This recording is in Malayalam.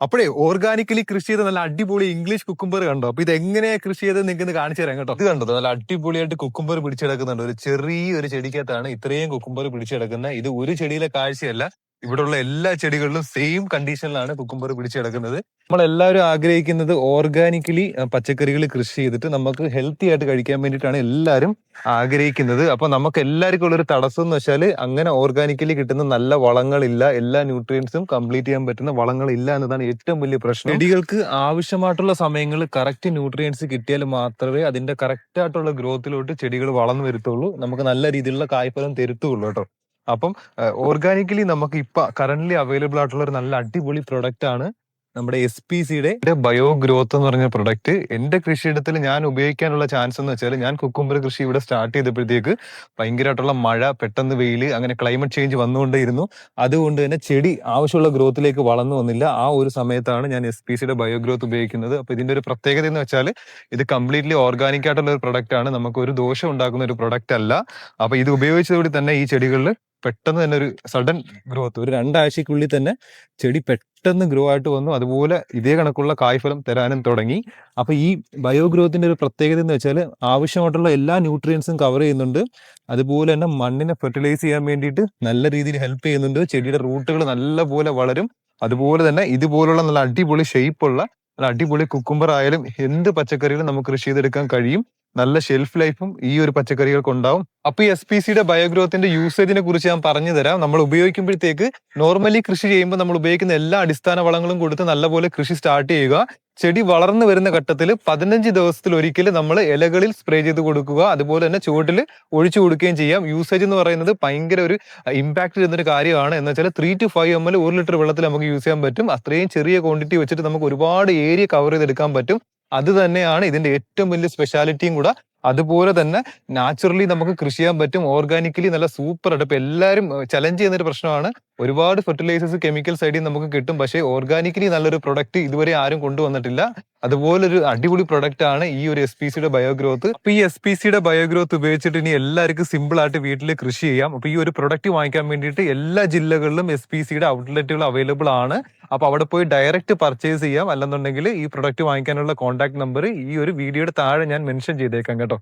അപ്പോഴേ ഓർഗാനിക്കലി കൃഷി ചെയ്ത നല്ല അടിപൊളി ഇംഗ്ലീഷ് കുക്കുംബർ കണ്ടോ? അപ്പൊ ഇത് എങ്ങനെയാ കൃഷി ചെയ്ത് നിങ്ങൾക്ക് കാണിച്ചു തരാം കേട്ടോ. ഇത് കണ്ടോ? നല്ല അടിപൊളിയായിട്ട് കുക്കുംബർ പിടിച്ചെടുക്കുന്നുണ്ട്. ഒരു ചെറിയൊരു ചെടിക്കകത്താണ് ഇത്രയും കുക്കുംബർ പിടിച്ചെടുക്കുന്നത്. ഇത് ഒരു ചെടിയിലെ കാഴ്ചയല്ല. ഇവിടെയുള്ള എല്ലാ ചെടികളിലും സെയിം കണ്ടീഷനിലാണ് കുക്കുംബർ പിടിച്ചെടുക്കുന്നത് നമ്മൾ എല്ലാവരും ആഗ്രഹിക്കുന്നത് ഓർഗാനിക്കലി പച്ചക്കറികൾ കൃഷി ചെയ്തിട്ട് നമുക്ക് ഹെൽത്തി ആയിട്ട് കഴിക്കാൻ വേണ്ടിയിട്ടാണ് എല്ലാവരും ആഗ്രഹിക്കുന്നത്. അപ്പൊ നമുക്ക് എല്ലാവർക്കും ഉള്ള ഒരു തടസ്സം എന്ന് വെച്ചാൽ അങ്ങനെ ഓർഗാനിക്കലി കിട്ടുന്ന നല്ല വളങ്ങളില്ല എല്ലാ ന്യൂട്രിയൻസും കംപ്ലീറ്റ് ചെയ്യാൻ പറ്റുന്ന വളങ്ങളില്ല എന്നതാണ് ഏറ്റവും വലിയ പ്രശ്നം. ചെടികൾക്ക് ആവശ്യമായിട്ടുള്ള സമയങ്ങളിൽ കറക്റ്റ് ന്യൂട്രിയൻസ് കിട്ടിയാൽ മാത്രമേ അതിന്റെ കറക്റ്റ് ആയിട്ടുള്ള ഗ്രോത്തിലോട്ട് ചെടികൾ വളർന്നു വരുത്തുള്ളൂ. നമുക്ക് നല്ല രീതിയിലുള്ള കായ്ഫലം തരുത്തുള്ളൂ കേട്ടോ. അപ്പം ഓർഗാനിക്കലി നമുക്ക് ഇപ്പൊ കറന്റ്ലി അവൈലബിൾ ആയിട്ടുള്ള ഒരു നല്ല അടിപൊളി പ്രൊഡക്റ്റ് ആണ് നമ്മുടെ എസ് പി സിയുടെ ബയോ ഗ്രോത്ത് എന്ന് പറഞ്ഞ പ്രൊഡക്റ്റ് എന്റെ കൃഷിയിടത്തിൽ ഞാൻ ഉപയോഗിക്കാനുള്ള ചാൻസ് എന്ന് വെച്ചാൽ ഞാൻ കുക്കുംബർ കൃഷി ഇവിടെ സ്റ്റാർട്ട് ചെയ്തപ്പോഴത്തേക്ക് ഭയങ്കരമായിട്ടുള്ള മഴ പെട്ടെന്ന് വെയിൽ അങ്ങനെ ക്ലൈമറ്റ് ചേഞ്ച് വന്നുകൊണ്ടേയിരുന്നു. അതുകൊണ്ട് തന്നെ ചെടി ആവശ്യമുള്ള ഗ്രോത്തിലേക്ക് വളർന്നു വന്നില്ല. ആ ഒരു സമയത്താണ് ഞാൻ എസ് പി സിയുടെ ബയോ ഗ്രോത്ത് ഉപയോഗിക്കുന്നത്. അപ്പൊ ഇതിന്റെ ഒരു പ്രത്യേകത എന്ന് വെച്ചാൽ ഇത് കംപ്ലീറ്റ്ലി ഓർഗാനിക് ആയിട്ടുള്ള ഒരു പ്രൊഡക്റ്റ് ആണ്. നമുക്ക് ഒരു ദോഷം ഉണ്ടാക്കുന്ന ഒരു പ്രൊഡക്റ്റ് അല്ല. അപ്പൊ ഇത് ഉപയോഗിച്ചതോടെ തന്നെ ഈ ചെടികളിൽ പെട്ടെന്ന് തന്നെ ഒരു സഡൻ ഗ്രോത്ത് ഒരു രണ്ടാഴ്ചക്കുള്ളിൽ തന്നെ ചെടി പെട്ടെന്ന് ഗ്രോ ആയിട്ട് വന്നു. അതുപോലെ ഇതേ കണക്കുള്ള കായ്ഫലം തരാനും തുടങ്ങി. അപ്പൊ ഈ ബയോ ഗ്രോത്തിന്റെ ഒരു പ്രത്യേകത എന്ന് വെച്ചാൽ ആവശ്യമായിട്ടുള്ള എല്ലാ ന്യൂട്രിയൻസും കവർ ചെയ്യുന്നുണ്ട്. അതുപോലെ തന്നെ മണ്ണിനെ ഫെർട്ടിലൈസ് ചെയ്യാൻ വേണ്ടിയിട്ട് നല്ല രീതിയിൽ ഹെൽപ്പ് ചെയ്യുന്നുണ്ട്. ചെടിയുടെ റൂട്ടുകൾ നല്ലപോലെ വളരും. അതുപോലെ തന്നെ ഇതുപോലുള്ള നല്ല അടിപൊളി ഷേപ്പുള്ള നല്ല അടിപൊളി കുക്കുംബർ ആയാലും എന്ത് പച്ചക്കറികളും നമുക്ക് കൃഷി ചെയ്തെടുക്കാൻ കഴിയും. നല്ല ഷെൽഫ് ലൈഫും ഈ ഒരു പച്ചക്കറികൾക്ക് ഉണ്ടാവും അപ്പൊ ഈ എസ് പി സിയുടെ ബയോഗ്രോത്തിന്റെ യൂസേജിനെ കുറിച്ച് ഞാൻ പറഞ്ഞു തരാം. നമ്മൾ ഉപയോഗിക്കുമ്പോഴത്തേക്ക് നോർമലി കൃഷി ചെയ്യുമ്പോൾ നമ്മൾ ഉപയോഗിക്കുന്ന എല്ലാ അടിസ്ഥാന വളങ്ങളും കൊടുത്ത് നല്ലപോലെ കൃഷി സ്റ്റാർട്ട് ചെയ്യുക. ചെടി വളർന്നു വരുന്ന ഘട്ടത്തിൽ പതിനഞ്ച് ദിവസത്തിൽ ഒരിക്കൽ നമ്മൾ ഇലകളിൽ സ്പ്രേ ചെയ്ത് കൊടുക്കുക. അതുപോലെ തന്നെ ചുവട്ടിൽ ഒഴിച്ചു കൊടുക്കുകയും ചെയ്യാം. യൂസേജ് എന്ന് പറയുന്നത് ഭയങ്കര ഒരു ഇമ്പാക്ട് ചെയ്യുന്ന ഒരു കാര്യമാണ്. എന്ന് വെച്ചാൽ three two five M L ഒരു ലിറ്റർ വെള്ളത്തിൽ നമുക്ക് യൂസ് ചെയ്യാൻ പറ്റും. അത്രയും ചെറിയ ക്വാണ്ടിറ്റി വെച്ചിട്ട് നമുക്ക് ഒരുപാട് ഏരിയ കവർ ചെയ്തെടുക്കാൻ പറ്റും. അത് തന്നെയാണ് ഇതിന്റെ ഏറ്റവും വലിയ സ്പെഷ്യാലിറ്റിയും കൂടെ. അതുപോലെ തന്നെ നാച്ചുറലി നമുക്ക് കൃഷി ചെയ്യാൻ പറ്റും. ഓർഗാനിക്കലി നല്ല സൂപ്പർ ആയിട്ട്. ഇപ്പൊ എല്ലാവരും ചലഞ്ച് ചെയ്യുന്ന ഒരു പ്രശ്നമാണ് ഒരുപാട് ഫെർട്ടിലൈസേഴ്സ് കെമിക്കൽ സൈഡിൽ നമുക്ക് കിട്ടും. പക്ഷേ ഓർഗാനിക്കലി നല്ലൊരു പ്രൊഡക്റ്റ് ഇതുവരെ ആരും കൊണ്ടുവന്നിട്ടില്ല. അതുപോലൊരു അടിപൊളി പ്രൊഡക്റ്റ് ആണ് ഈ ഒരു എസ് പി സിയുടെ ബയോഗ്രോത്ത് അപ്പൊ ഈ എസ് പി സിയുടെ ബയോഗ്രോത്ത് ഉപയോഗിച്ചിട്ട് ഇനി എല്ലാവർക്കും സിമ്പിൾ ആയിട്ട് വീട്ടിൽ കൃഷി ചെയ്യാം. അപ്പൊ ഈ ഒരു പ്രൊഡക്റ്റ് വാങ്ങിക്കാൻ വേണ്ടിയിട്ട് എല്ലാ ജില്ലകളിലും എസ് പി സിയുടെ ഔട്ട്ലെറ്റുകൾ അവൈലബിൾ ആണ്. അപ്പൊ അവിടെ പോയി ഡയറക്റ്റ് പർച്ചേസ് ചെയ്യാം. അല്ലെന്നുണ്ടെങ്കിൽ ഈ പ്രൊഡക്റ്റ് വാങ്ങിക്കാനുള്ള കോൺടാക്ട് നമ്പർ ഈ ഒരു വീഡിയോയുടെ താഴെ ഞാൻ മെൻഷൻ ചെയ്തേക്കാം കേട്ടോ.